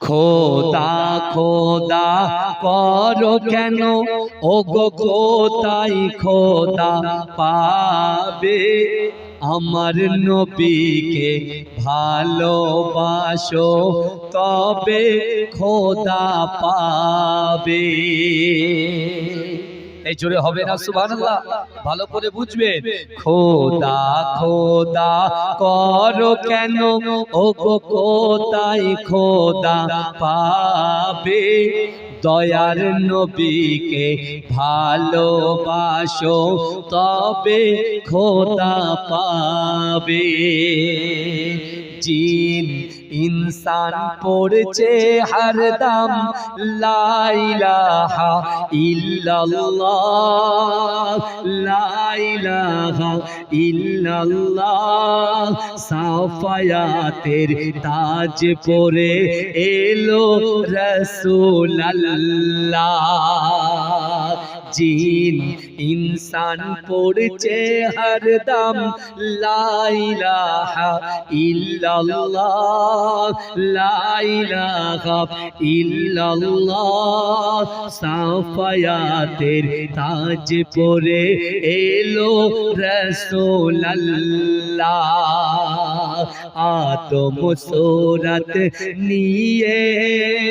খোদা খোদা করো কেন? ও গো খোদাই খোদা পাবে? আমার নবীকে ভালোবাসো, তবে খোদা পাবে। এই জোরে হবে না, সুবহানাল্লাহ। ভালো করে বুঝবেন। খোদা খোদা, করো কেন? ও গো কোতাই খোদা পাবে? দয়ার নবীকে ভালোবাসো, তবে খোদা পাবে। জিন ইনসান পড়ছে হরদম লাইলাহা ইল্লাল্লাহ লাইলাহা ইল্লাল্লাহ। সাফায়াতের তাজ পরে এলো রসুলাল্লাহ। জিন ইনসান পড়ছে হরদম লাইলাহা ইল্লাল্লাহ। লাইলাহা ইল্লাল্লাহ। সাফায়াতের তাজ পরে এলো রসুলাল্লাহ। আদম সোরাত নিয়ে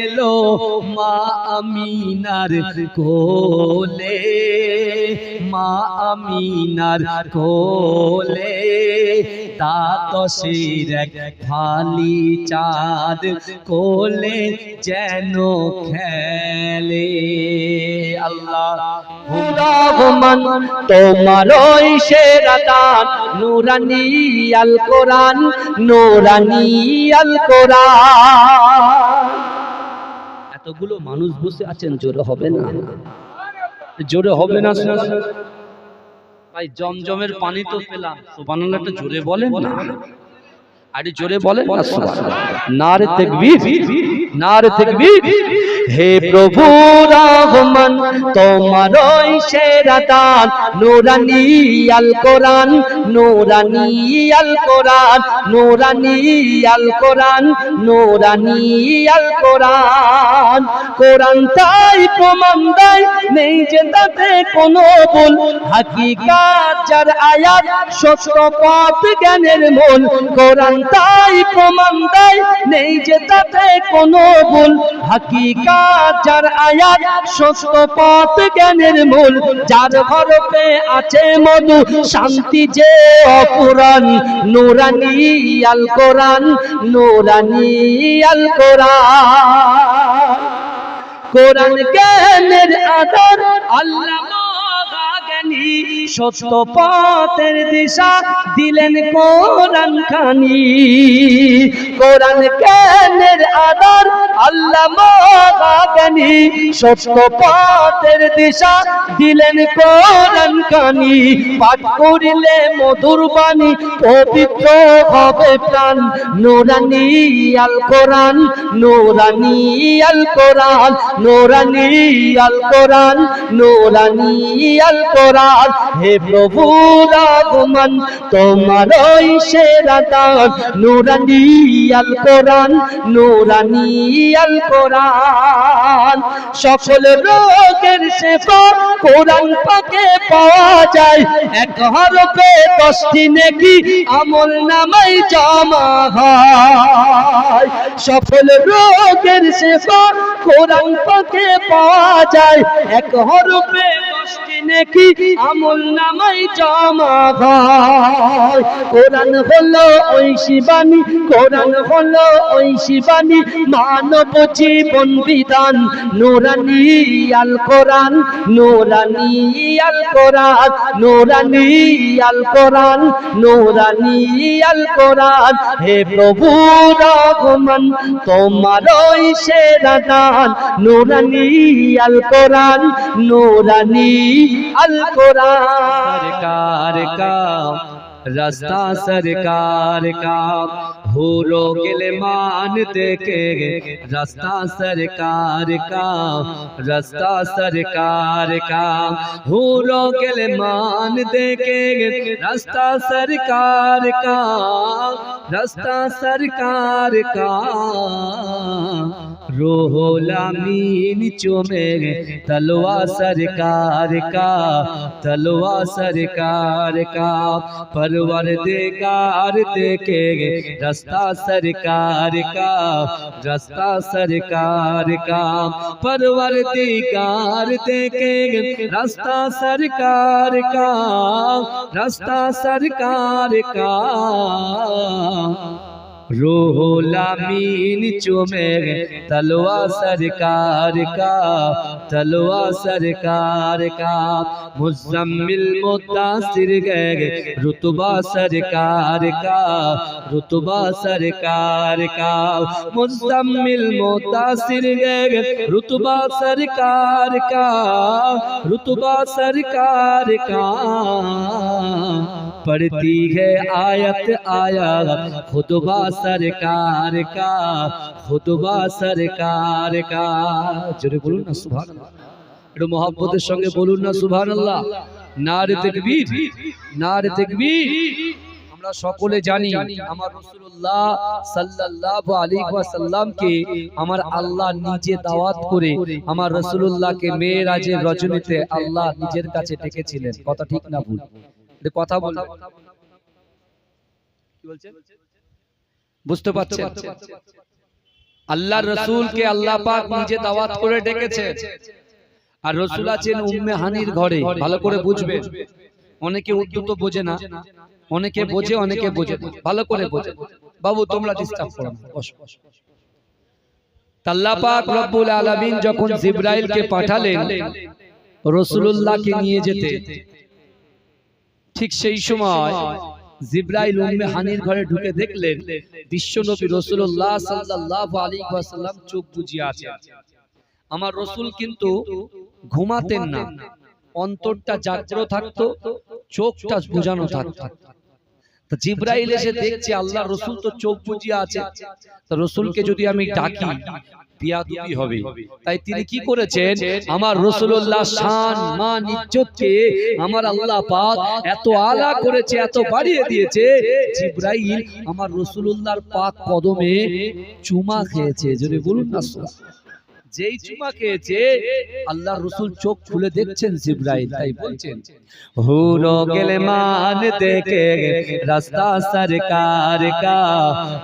এলো মা আমিনার কোলে। মা আমিনার কোলে। তাতসের এক খালি চাঁদ কোলে যেন খেলে। আল্লাহ রহমান তোমার ওই নুরানি আল কোরআন, নুরানি আল কোরআন। এতগুলো মানুষ বসে আছেন, জোরে হবে না? জোরে হবে না ভাই, জমজমের পানি তো পেলাম। সুবহানাল্লাহ, একটু জোরে বলেন না। আরে, জোরে বলেন না সুবহানাল্লাহ নারে তাকবীর। নারে থেকে হে প্রভু রহমান তোমার ওই সেরা দান। নুরানি আল কোরআন, নুরানি আল কোরআন, নুরানি আল কোরআন, নুরানি আল কোরআন। কোরআন তাই প্রমাণ দেয়, নেই যে তাতে কোনো ভুল। হাকিকাত যার আয়াত, সত্য পথ জ্ঞানের মূল। কোরআন তাই প্রমাণ দেয়, নেই যে তাতে কোনো ভুল। হাকিকাত যার আয়াত, সত্য পথ জ্ঞানের মূল। যার হরফে আছে মধু, শান্তি যে অপুরাণ। নুরানি আল কোরআন, নুরানি আল কোরআন। কোরআন জ্ঞানের আদর আল্লাহ সত্য পথের দিশা দিলেন কোরআন খানি কোরআন কেনের আদর আল্লাহ জ্ঞানী সত্য পথের দিশা দিলেন কোরআন খানি পাঠ করিলে মধুর বাণী, পবিত্র হবে প্রাণ। নোরানি আল কোরআন, নোরানি আল কোরআন, নোরানি আল কোরআন, নোরানি আল কোরআন। হে প্রভু রাগমান তোমার ওই সেরা দান। নোরানি আল কোরআন, নোরানি আল কোরআন। সকল রোগের সেবা কোরআন পাকে পাওয়া যায়। এক হরফে দশটি নেকি আমল নামাই জমা হয়। সফল রোগের সেবা কোরআন পাকে পাওয়া যায়। এক হরফে দশটি কোরআন হলো ওই শিবানী, কোরআন হলো ওই শিবানী, মানব জীবন বিধান। আল কোরআন আল কোরআন আল কোরআন আল কোরআন। হে প্রভু রহমান তোমার সেরা দান। নুরানি আল কোরআন, নুরানি القرآن سرکار کا، رستہ سرکار کا ہو لوگ مان دیکھے گے رستہ سرکار کا، رستہ سرکار کا ہو لوگ مان دیکھے گے رستہ سرکار کا، رستہ سرکار کا۔ روح الامین چومے تلوا سرکار کا تلوا سرکار کا۔ پروردگار دیکھے گے رستہ سرکار کا، رستہ سرکار کا۔ پروردگار دیکھے گے رستہ سرکار کا، رستہ سرکار کا۔ روح الامین چومے تلوہ سرکار کا، تلوہ سرکار کا۔ مزمل متاثر گئے رتبہ سرکار کا، رتبہ سرکار کا۔ مزمل متاثر گئے۔ رتبہ سرکار کا، رتبہ سرکار کا۔ पढ़ती है आयत आया खुतबा सरकार का খুতবা সরকার কা জোরে বলুন না সুবহানাল্লাহ একটু মহব্বতের সঙ্গে বলুন না সুবহানাল্লাহ নারে তাকবীর নারে তাকবীর আমরা সকলে জানি আমার রাসূলুল্লাহ সাল্লাল্লাহু আলাইহি ওয়াসাল্লামকে আমার আল্লাহ নিজে দাওয়াত করে আমার রাসূলুল্লাহকে মেরাজের রজনীতে আল্লাহ নিজের কাছে ডেকেছিলেন কথা ঠিক না ভুল এটা কথা বল কি বলছেন বুঝতে পারছেন? আল্লাহ রসুলকে আল্লাহ পাক নিজে দাওয়াত করে ডেকেছে। আর রসুল আছেন উম্মে হানির ঘরে। ভালো করে অনেকে উর্দু তো বোঝে না। অনেকে বোঝে অনেকে বোঝে। ভালো করে বোঝে। বাবু তোমরা ডিস্টার্ব করো আল্লাহ পাক রব্বুল আলামিন যখন জিব্রাইলকে পাঠালেন রসুলুল্লাহকে নিয়ে যেতে। ঠিক সেই সময় জিব্রাইল উম্মে হানির ঘরে ঢুকে দেখলেন বিশ্বনবী রাসূলুল্লাহ সাল্লাল্লাহু আলাইহি ওয়াসাল্লাম চোখ বুজিয়ে আছেন। আমার রসুল কিন্তু ঘুমাতেন না অন্তরটা জাগ্রত থাকতো চোখটা বুঝানো থাকতো। তো জিব্রাইল এসে দেখছে আল্লাহ রসুল তো চোখ বুজিয়ে আছে। রসুলকে যদি আমি ডাকি হবে। তাই তিনি কি করেছেন? আমার রসুল্লাহ শান মান ইজ্জতকে আমার আল্লাহ পাক এত আলা করেছে এত বাড়িয়ে দিয়েছে। জিব্রাইল আমার রসুল্লাহর পাক কদমে চুমা খেয়েছে। যদি বলুন না। যেই চুমা খেয়েছে আল্লাহ রসুল চোখ খুলে দেখছেন জিব্রাইল তাই বলছেন হুরো গেলে মান দেখে রাস্তা সরকার का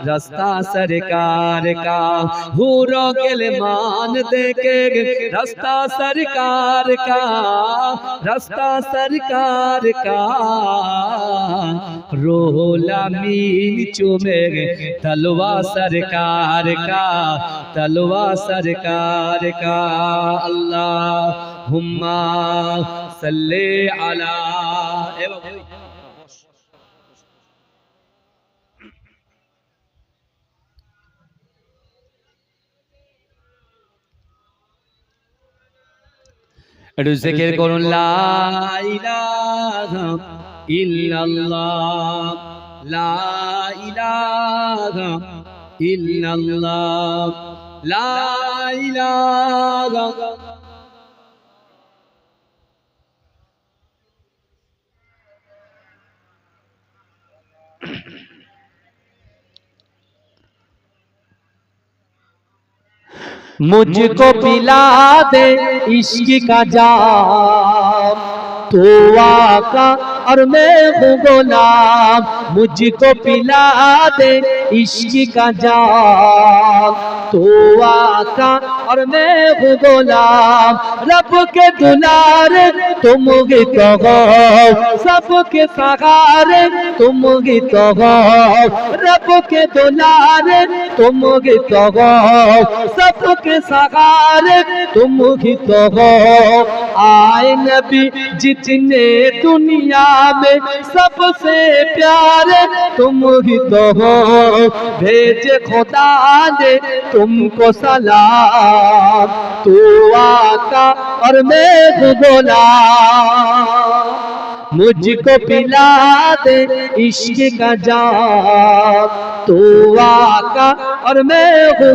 रास्ता सरकार का हुरो गेल मान देखे रास्ता सरकार का रास्ता सरकार का रोला मीन चुमे तलवा सरकार का तलवा सरकार تبارك اللهم صل على একটু জেকের করুন লাইলাহা ইল্লাল্লাহ লাইলাহা ইল্লাল্লাহ। لا الہ مجھ کو پلا دے عشق کا جام تو آقا اور میں ہوں غلام۔ مجھ کو پلا دے عشق کا جام তোয়াকা اور میں غلام رب کے دلارے تم گی تو ہو سب کے سہارے تم گی تو ہو رب کے دلارے تم گی تو ہو سب کے سہارے تم گی تو ہو آئے نبی جتنے دنیا میں سب سے پیارے تم ہی تو ہو بھیج خدا دے تم کو سلام تو آقا اور میں غلام مجھ کو پلا دے عشق کا جام، تو آقا اور میں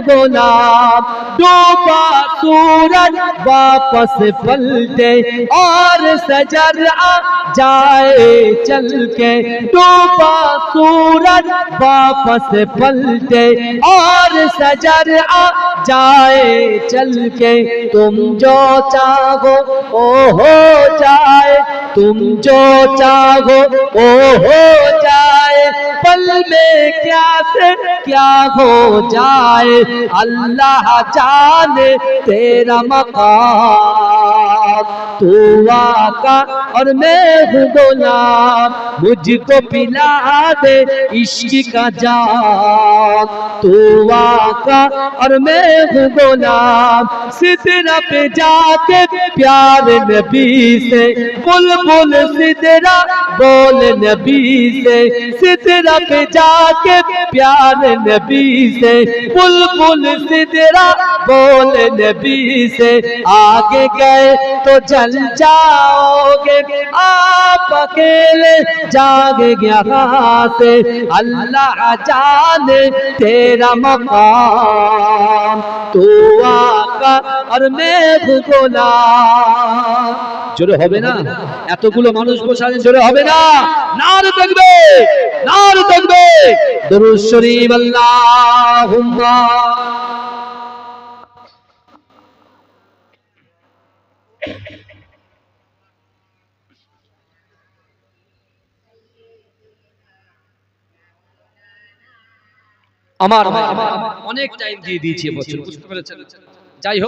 غلام۔ ڈوبا سورج واپس پلتے اور سجر آ جائے چل کے۔ ڈوبا سورج واپس پلتے اور سجر آ جائے چل کے۔ تم جو چاہو او ہو جا तुम जो चाहो ओ हो जाए पल में क्या से क्या हो जाए अल्लाह जाने तेरा تو آقا اور میں ہوں غلام، مجھ کو پلا دے عشق کا جام۔ تو آقا اور میں ہوں غلام، سدرہ پہ جا کے پیار نبی سے بل بل سدرہ، بول نبی سے۔ سدرہ پہ جا کے پیار نبی سے بل بل سدرہ، بول نبی سے۔ آگے گئے तो जल जाओगे आप अकेले जाग यहाँ से अल्लाह जाने तेरा मकाम तू आका और मैं हूँ गुलाम জোরে হবে না এতগুলো মানুষ বসে আছেন জোরে হবে না নার দেখবে নার দেখবে दुरूद शरीफ अल्लाहुम्मा আমার অনেক টাইম দিয়ে দিয়েছি এবছর বুঝতে পেরেছেন? যাই হোক